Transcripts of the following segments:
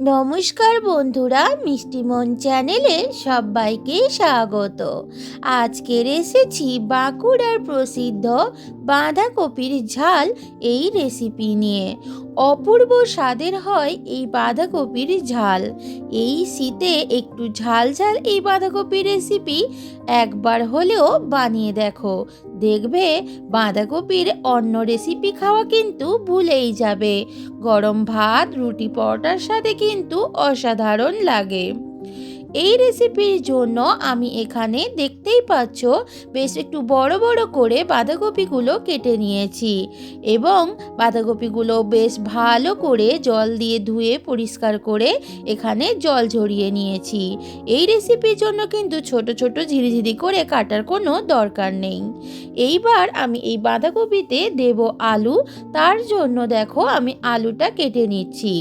নমস্কার বন্ধুরা মিষ্টিমন চ্যানেলে সবাইকে স্বাগত। আজকের এসেছি বাঁকুড়ার প্রসিদ্ধ বাঁধাকপির ঝাল এই রেসিপি নিয়ে। অপূর্ব স্বাদের হয় এই বাঁধাকপির ঝাল। এই শীতে একটু ঝাল ঝাল এই বাঁধাকপির রেসিপি একবার হলেও বানিয়ে দেখো। দেখবে বাঁধাকপির অন্য রেসিপি খাওয়া কিন্তু ভুলেই যাবে। গরম ভাত, রুটি, পরোটার সাথে কিন্তু অসাধারণ লাগে। এই রেসিপির জন্য আমি এখানে দেখতেই পাচ্ছ বেশ একটু বড় বড় করে বাঁধাকপিগুলো কেটে নিয়েছি। এবং বাঁধাকপিগুলো বেশ ভালো করে জল দিয়ে ধুয়ে পরিষ্কার করে এখানে জল ঝরিয়ে নিয়েছি। এই রেসিপির জন্য কিন্তু ছোট ছোট ঝিরিঝিরি করে কাটার কোনো দরকার নেই। এইবার আমি এই বাঁধাকপিতে দেব আলু। তার জন্য দেখো আমি আলুটা কেটে নিচ্ছি।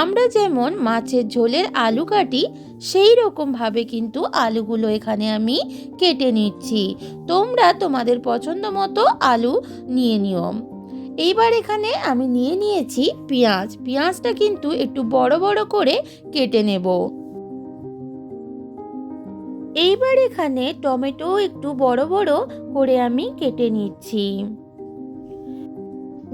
আমরা যেমন মাছের ঝোলের আলু কাটি সেই রকমভাবে কিন্তু আলুগুলো এখানে আমি কেটে নিচ্ছি। তোমরা তোমাদের পছন্দ মতো আলু নিয়ে নিও। এইবার এখানে আমি নিয়ে নিয়েছি পেঁয়াজ। পেঁয়াজটা কিন্তু একটু বড় বড় করে কেটে নেব। এইবার এখানে টমেটো একটু বড় বড় করে আমি কেটে নিচ্ছি।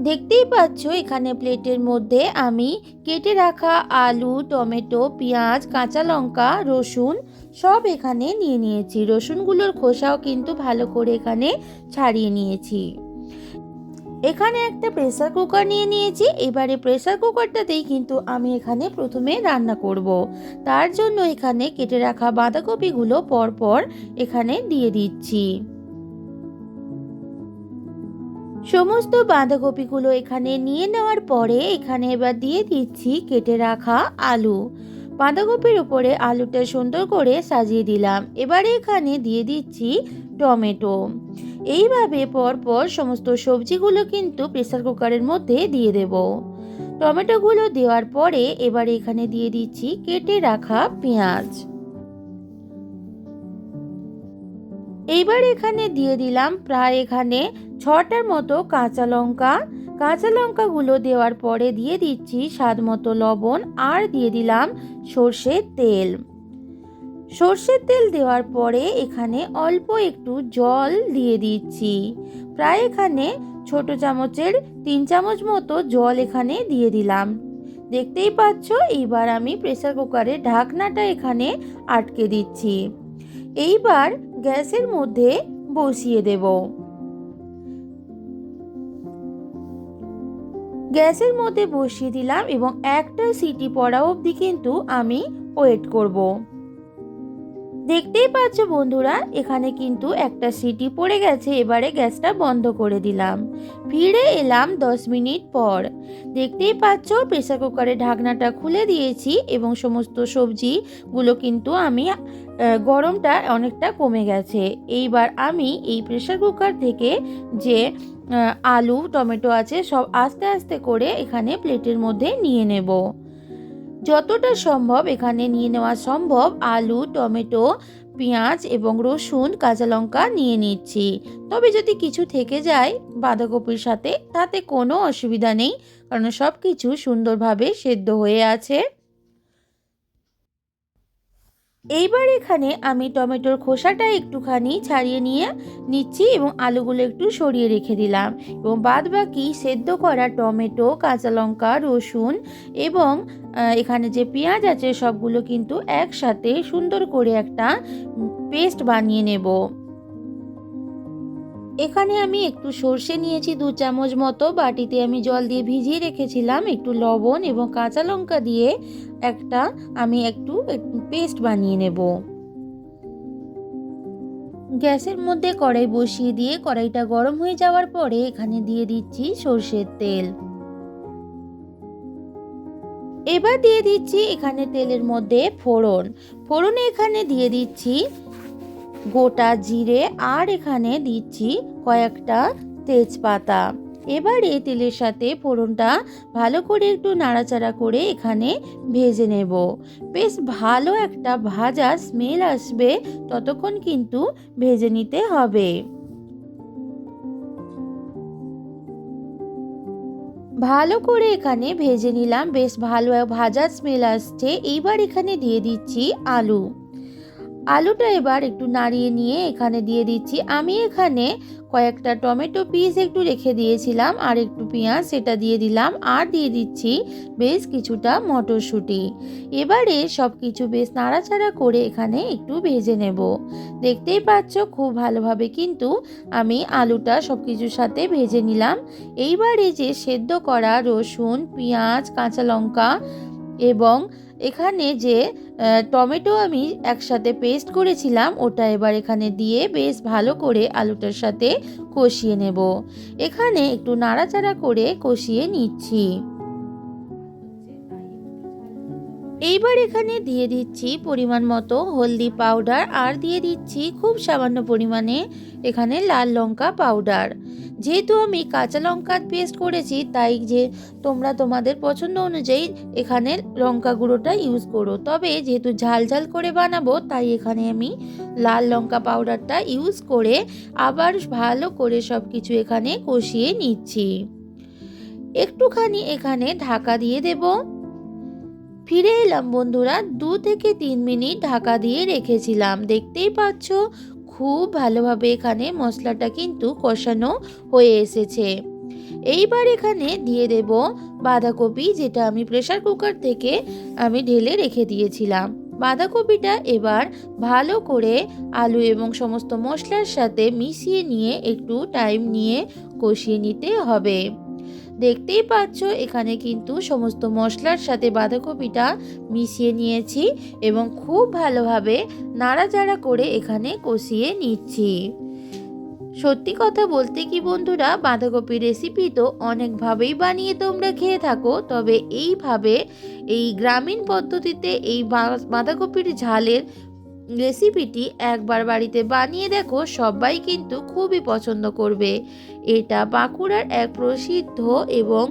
দেখতেই পাচ্ছ, এখানে প্লেটের মধ্যে আমি কেটে রাখা আলু, টমেটো, পেঁয়াজ, কাঁচা লঙ্কা, রসুন সব এখানে নিয়ে নিয়েছি। রসুনগুলোর খোসাও কিন্তু ভালো করে এখানে ছাড়িয়ে নিয়েছি। এখানে একটা প্রেসার কুকার নিয়ে নিয়েছি। এবারে প্রেসার কুকারটাতেই কিন্তু আমি এখানে প্রথমে রান্না করব। তার জন্য এখানে কেটে রাখা বাঁধাকপিগুলো পরপর এখানে দিয়ে দিচ্ছি। সমস্ত বাঁধাকপিগুলো এখানে নিয়ে নেওয়ার পরে এখানে এবার দিয়ে দিচ্ছি কেটে রাখা আলু। বাঁধাকপির উপরে আলুটা সুন্দর করে সাজিয়ে দিলাম। এবারে এখানে দিয়ে দিচ্ছি টমেটো। এইভাবে পরপর সমস্ত সবজিগুলো কিন্তু প্রেসার কুকারের মধ্যে দিয়ে দেব। টমেটোগুলো দেওয়ার পরে এবারে এখানে দিয়ে দিচ্ছি কেটে রাখা পেঁয়াজ। এইবার এখানে দিয়ে দিলাম প্রায় এখানে ছটার মতো কাঁচা লঙ্কা। কাঁচা লঙ্কাগুলো দেওয়ার পরে দিয়ে দিচ্ছি স্বাদ মতো লবণ আর দিয়ে দিলাম সর্ষের তেল। সর্ষের তেল দেওয়ার পরে এখানে অল্প একটু জল দিয়ে দিচ্ছি। প্রায় এখানে ছোট চামচের তিন চামচ মতো জল এখানে দিয়ে দিলাম। দেখতেই পাচ্ছ, এইবার আমি প্রেসার কুকারের ঢাকনাটা এখানে আটকে দিচ্ছি। এইবার গ্যাসের মধ্যে বসিয়ে দেব। গ্যাসের মধ্যে বসিয়ে দিলাম এবং একটা সিটি পড়া অবধি কিন্তু আমি ওয়েট করব। দেখতেই পাচ্ছ বন্ধুরা, এখানে কিন্তু একটা সিটি পড়ে গেছে, এবারে গ্যাসটা বন্ধ করে দিলাম। ফিরে এলাম দশ মিনিট পর। দেখতেই পাচ্ছ, প্রেসার কুকারের ঢাকনাটা খুলে দিয়েছি এবং সমস্ত সবজিগুলো কিন্তু আমি গরমটা অনেকটা কমে গেছে। এইবার আমি এই প্রেসার কুকার থেকে যে আলু, টমেটো আছে, সব আস্তে আস্তে করে এখানে প্লেটের মধ্যে নিয়ে নেব। যতটা সম্ভব এখানে নিয়ে নেওয়া সম্ভব, আলু, টমেটো, পেঁয়াজ এবং রসুন, কাঁচা লঙ্কা নিয়ে নিচ্ছি। তবে যদি কিছু থেকে যায় বাঁধাকপির সাথে, তাতে কোনো অসুবিধা নেই, কারণ সব কিছু সুন্দরভাবে সেদ্ধ হয়ে আছে। এইবার এখানে আমি টমেটোর খোসাটা একটুখানি ছাড়িয়ে নিয়ে নিচ্ছি এবং আলুগুলো একটু সরিয়ে রেখে দিলাম। এবং বাদ বাকি সেদ্ধ করা টমেটো, কাঁচা লঙ্কা, রসুন এবং এখানে যে পেঁয়াজ আছে সবগুলো কিন্তু একসাথে সুন্দর করে একটা পেস্ট বানিয়ে নেব। এখানে আমি একটু সর্ষে নিয়েছি দু চামচ মতো। বাটিতে আমি জল দিয়ে ভিজিয়ে রেখেছিলাম একটু লবণ এবং কাঁচা লঙ্কা দিয়ে একটা আমি একটু পেস্ট বানিয়ে নেব। গ্যাসের মধ্যে কড়াই বসিয়ে দিয়ে কড়াইটা গরম হয়ে যাওয়ার পরে এখানে দিয়ে দিচ্ছি সর্ষের তেল। এবার দিয়ে দিচ্ছি এখানে তেলের মধ্যে ফোড়ন। ফোড়নে এখানে দিয়ে দিচ্ছি গোটা জিরে আর এখানে দিচ্ছি কয়েকটা তেজপাতা। এবারে তেলের সাথে ফোড়নটা ভালো করে একটু নাড়াচাড়া করে এখানে ভেজে নেব। বেশ ভালো একটা ভাজা স্মেল আসবে, ততক্ষণ কিন্তু ভেজে নিতে হবে। ভালো করে এখানে ভেজে নিলাম, বেশ ভালো ভাজা স্মেল আসছে। এইবার এখানে দিয়ে দিচ্ছি আলু। আলুটা এবার একটু নাড়িয়ে নিয়ে এখানে দিয়ে দিচ্ছি। আমি এখানে কয়েকটা টমেটো পিস একটু রেখে দিয়েছিলাম আর একটু পেঁয়াজ সেটা দিয়ে দিলাম আর দিয়ে দিচ্ছি বেশ কিছুটা মটরশুঁটি। এবারে সব কিছু বেশ নাড়াচাড়া করে এখানে একটু ভেজে নেব। দেখতেই পাচ্ছ খুব ভালোভাবে কিন্তু আমি আলুটা সব কিছুর সাথে ভেজে নিলাম। এইবারে যে সেদ্ধ করা রসুন, পেঁয়াজ, কাঁচা লঙ্কা এবং এখানে যে টমেটো আমি একসাথে পেস্ট করেছিলাম, ওটা এবার এখানে দিয়ে বেশ ভালো করে আলুটার সাথে কষিয়ে নেব। এখানে একটু নাড়াচাড়া করে কষিয়ে নিচ্ছি। এইবার এখানে দিয়ে দিচ্ছি পরিমাণ মতো হলদি পাউডার আর দিয়ে দিচ্ছি খুব সামান্য পরিমাণে এখানে লাল লঙ্কা পাউডার। যেহেতু আমি কাঁচা লঙ্কার পেস্ট করেছি, তাই যে তোমরা তোমাদের পছন্দ অনুযায়ী এখানে লঙ্কা গুঁড়োটা ইউজ করো। তবে যেহেতু ঝাল ঝাল করে বানাবো, তাই এখানে আমি লাল লঙ্কা পাউডারটা ইউজ করে আবার ভালো করে সব কিছু এখানে কষিয়ে নিচ্ছি। একটুখানি এখানে ঢাকা দিয়ে দেবো। ফিরে এলাম বন্ধুরা, দু থেকে তিন মিনিট ঢাকা দিয়ে রেখেছিলাম। দেখতেই পাচ্ছ, খুব ভালোভাবে এখানে মশলাটা কিন্তু কষানো হয়ে এসেছে। এইবার এখানে দিয়ে দেব বাঁধাকপি, যেটা আমি প্রেসার কুকার থেকে আমি ঢেলে রেখে দিয়েছিলাম। বাঁধাকপিটা এবার ভালো করে আলু এবং সমস্ত মশলার সাথে মিশিয়ে নিয়ে একটু টাইম নিয়ে কষিয়ে নিতে হবে। দেখতেই পাচ্ছ, এখানে কিন্তু সমস্ত মশলার সাথে বাঁধাকপিটা মিশিয়ে নিয়েছি এবং খুব ভালোভাবে নাড়াচাড়া করে এখানে কষিয়ে নিচ্ছি। সত্যি কথা বলতে কি বন্ধুরা, বাঁধাকপির রেসিপি তো অনেকভাবেই বানিয়ে তোমরা খেয়ে থাকো, তবে এইভাবে এই গ্রামীণ পদ্ধতিতে এই বাঁধাকপির ঝালের রেসিপিটি একবার বাড়িতে বানিয়ে দেখো, সবাই কিন্তু খুবই পছন্দ করবে। এটা বাঁকুড়ার এক প্রসিদ্ধ এবং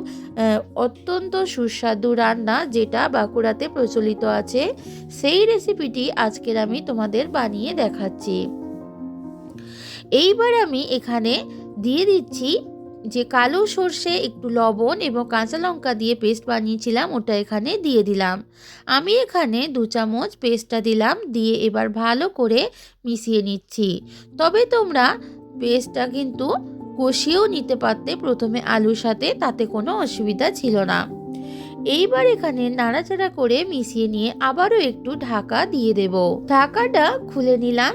অত্যন্ত সুস্বাদু রান্না যেটা বাঁকুড়াতে প্রচলিত আছে। সেই রেসিপিটি আজকের আমি তোমাদের বানিয়ে দেখাচ্ছি। এইবার আমি এখানে দিয়ে দিচ্ছি যে কালো সর্ষে, একটু লবণ এবং কাঁচা লঙ্কা দিয়ে পেস্ট বানিয়েছিলাম, ওটা এখানে দিয়ে দিলাম। আমি এখানে দু চামচ পেস্টটা দিলাম, দিয়ে এবার ভালো করে মিশিয়ে নিচ্ছি। তবে তোমরা পেস্টটা কিন্তু কষিয়েও নিতে পারতে, প্রথমে আলুর সাথে, তাতে কোনো অসুবিধা ছিল না। এইবার এখানে নাড়াচাড়া করে মিশিয়ে নিয়ে আবারও একটু ঢাকা দিয়ে দেব। ঢাকাটা খুলে নিলাম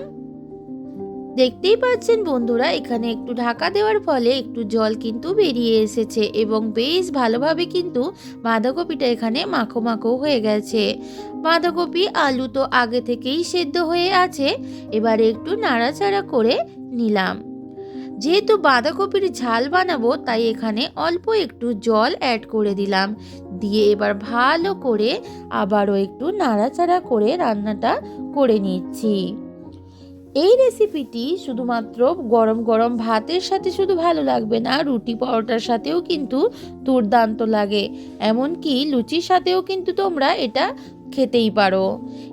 দেখতেই পাচ্ছেন বন্ধুরা, এখানে একটু ঢাকা দেওয়ার ফলে একটু জল কিন্তু বেরিয়ে এসেছে এবং বেশ ভালোভাবে কিন্তু বাঁধাকপিটা এখানে মাখো মাখো হয়ে গেছে। বাঁধাকপি, আলু তো আগে থেকেই সেদ্ধ হয়ে আছে, এবারে একটু নাড়াচাড়া করে নিলাম। যেহেতু বাঁধাকপির ঝাল বানাবো, তাই এখানে অল্প একটু জল অ্যাড করে দিলাম। দিয়ে এবার ভালো করে আবারও একটু নাড়াচাড়া করে রান্নাটা করে নিচ্ছি। এই রেসিপিটি শুধুমাত্র গরম গরম ভাতের সাথে শুধু ভালো লাগবে না, রুটি পরোটার সাথেও কিন্তু দুর্দান্ত লাগে। এমনকি লুচির সাথেও কিন্তু তোমরা এটা খেতেই পারো।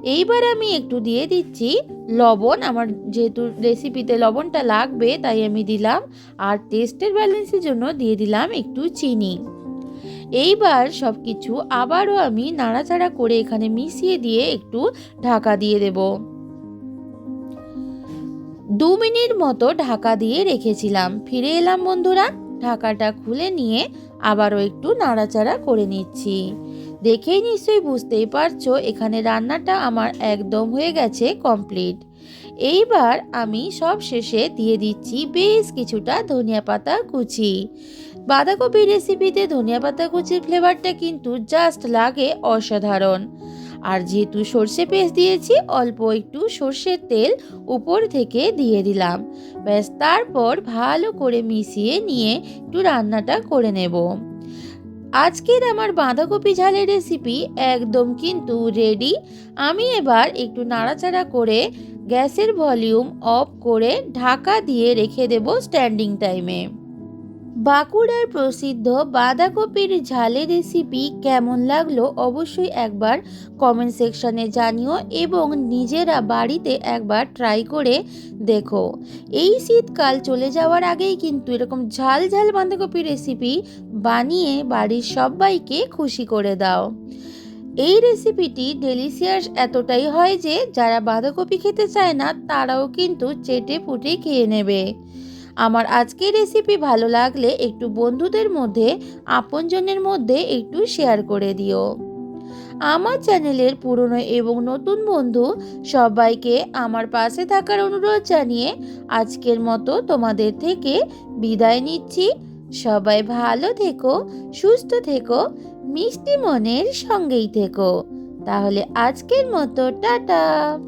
এইবার আমি একটু দিয়ে দিচ্ছি লবণ। আমার যেহেতু রেসিপিতে লবণটা লাগবে, তাই আমি দিলাম। আর টেস্টের ব্যালেন্সের জন্য দিয়ে দিলাম একটু চিনি। এইবার সব কিছু আবারও আমি নাড়াচাড়া করে এখানে মিশিয়ে দিয়ে একটু ঢাকা দিয়ে দেবো। দু মিনিট মতো ঢাকা দিয়ে রেখেছিলাম। ফিরে এলাম বন্ধুরা, ঢাকাটা খুলে নিয়ে আবারও একটু নাড়াচাড়া করে নিচ্ছি। দেখেই নিশ্চয়ই বুঝতেই পারছ, এখানে রান্নাটা আমার একদম হয়ে গেছে কমপ্লিট। এইবার আমি সব শেষে দিয়ে দিচ্ছি বেশ কিছুটা ধনিয়া পাতা কুচি। বাঁধাকপি রেসিপিতে ধনিয়া পাতা কুচির ফ্লেভারটা কিন্তু জাস্ট লাগে অসাধারণ। আর যেহেতু সর্ষে পেস্ট দিয়েছি, অল্প একটু সর্ষের তেল উপর থেকে দিয়ে দিলাম। ব্যাস, তারপর ভালো করে মিশিয়ে নিয়ে একটু রান্নাটা করে নেব। আজকের আমার বাঁধাকপি ঝালের রেসিপি একদম কিন্তু রেডি আমি এবার একটু নাড়াচাড়া করে গ্যাসের ভলিউম অফ করে ঢাকা দিয়ে রেখে দেব স্ট্যান্ডিং টাইমে বাঁকুড়ার প্রসিদ্ধ বাঁধাকপির ঝালের রেসিপি কেমন লাগল অবশ্যই একবার কমেন্ট সেকশনে জানিও এবং নিজেরা বাড়িতে একবার ট্রাই করে দেখো। এই শীতকাল চলে যাওয়ার আগেই কিন্তু এরকম ঝাল ঝাল বাঁধাকপি রেসিপি বানিয়ে বাড়ির সবাইকে খুশি করে দাও। এই রেসিপিটি ডেলিশিয়াস এতটাই হয় যে যারা বাঁধাকপি খেতে চায় না তারাও কিন্তু চেটে পুটে খেয়ে নেবে। আমার আজকের রেসিপি ভালো লাগলে একটু বন্ধুদের মধ্যে, আপনজনের মধ্যে একটু শেয়ার করে দিও। আমার চ্যানেলের পুরনো এবং নতুন বন্ধু, সবাইকে আমার পাশে থাকার অনুরোধ জানিয়ে আজকের মতো তোমাদের থেকে বিদায় নিচ্ছি। সবাই ভালো থেকো, সুস্থ থেকো, মিষ্টি মনের সঙ্গেই থেকো। তাহলে আজকের মতো, টাটা!